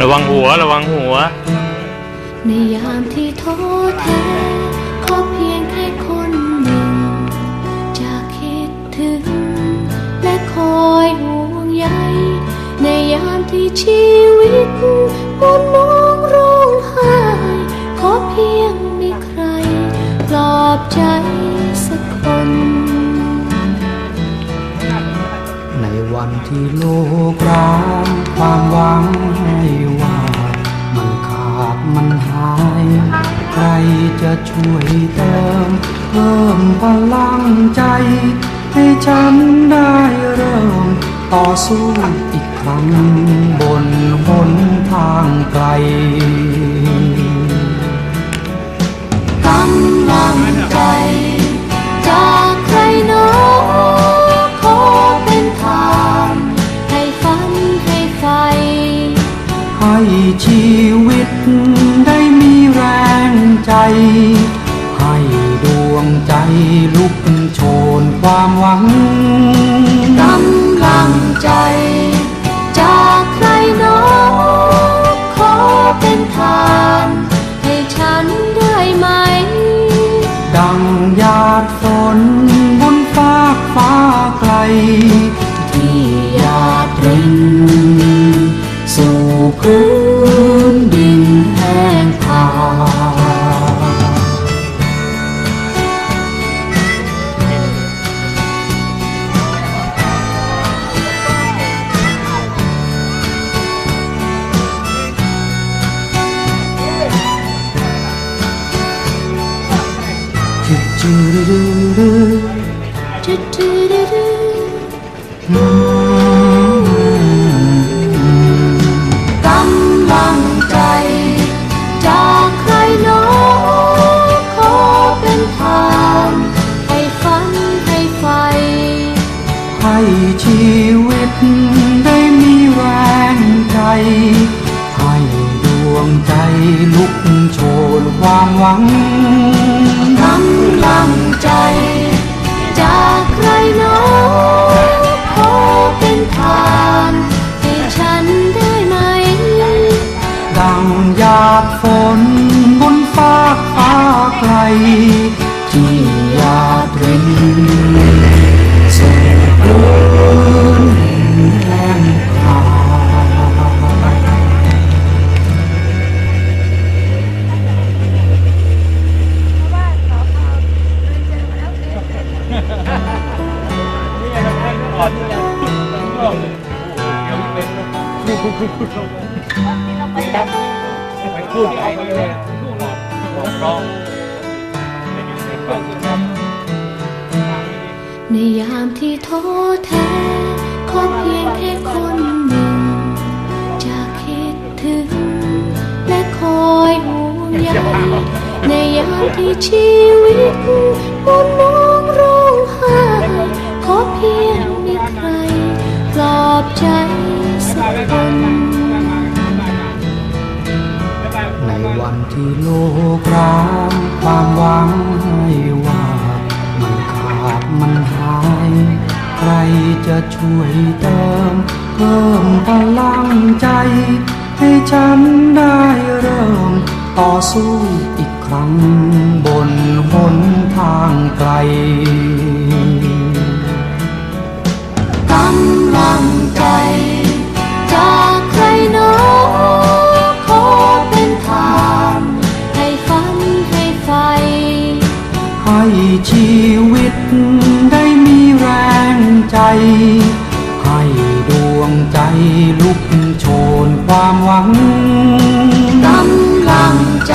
ระวังหัวระวังหัว ในยามที่ท้อแท้ขอเพียงแค่คนหนึ่ง จะคิดถึง และคอยห่วงใยในยามที่ชีวิตมนมองร้องไห้ขอเพียงมีใคร ปลอบใจสักคน ในวันที่โลกร้างความหวัง ช่วยเติมเพิ่มพลังใจ ให้ฉันได้เริ่ม ต่อสู้อีกครั้งบนหนทางไกลกำลังใจจากใครหนอขอเป็นทางให้ฝันให้ไฟ ให้ชีวิตได้มีแรงใจ ความหวังกำลังใจ จากใครหนอขอเป็นทาน ให้ฉันได้ไหม ดังหยาดฝนบนฟากฟ้าไกล กำลังใจจากใครหนอขอเป็นทางให้ฝันให้ไฟ ให้ชีวิตได้มีแรงใจ ใจลุกโชนความหวังกำลังใจ จากใครหนอขอเป็นทางให้ฉันได้ไหม ดังหยาดฝนบนฟ้าฟ้าไกล ที่หยาดริน ในยามที่ท้อแท้ขอเพียงแค่คนหนึ่ง จะคิดถึง และคอยห่วงใยในยามที่ชีวิตมนมองร้อ ที่โลกรางความหวังให้ว่า มันขาดมันหาย ใครจะช่วยเติม เพิ่มพลังใจ ให้ฉันได้เริ่ม ต่อสู้อีกครั้งบนหนทางไกลกำ ได้มีแรงใจ ให้ดวงใจลุกโชนความหวังกำลังใจ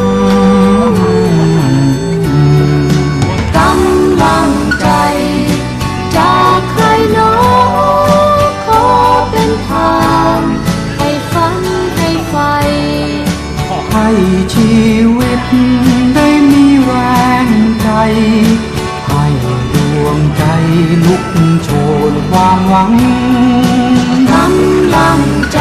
โชนความหวัง น้ำลังใจ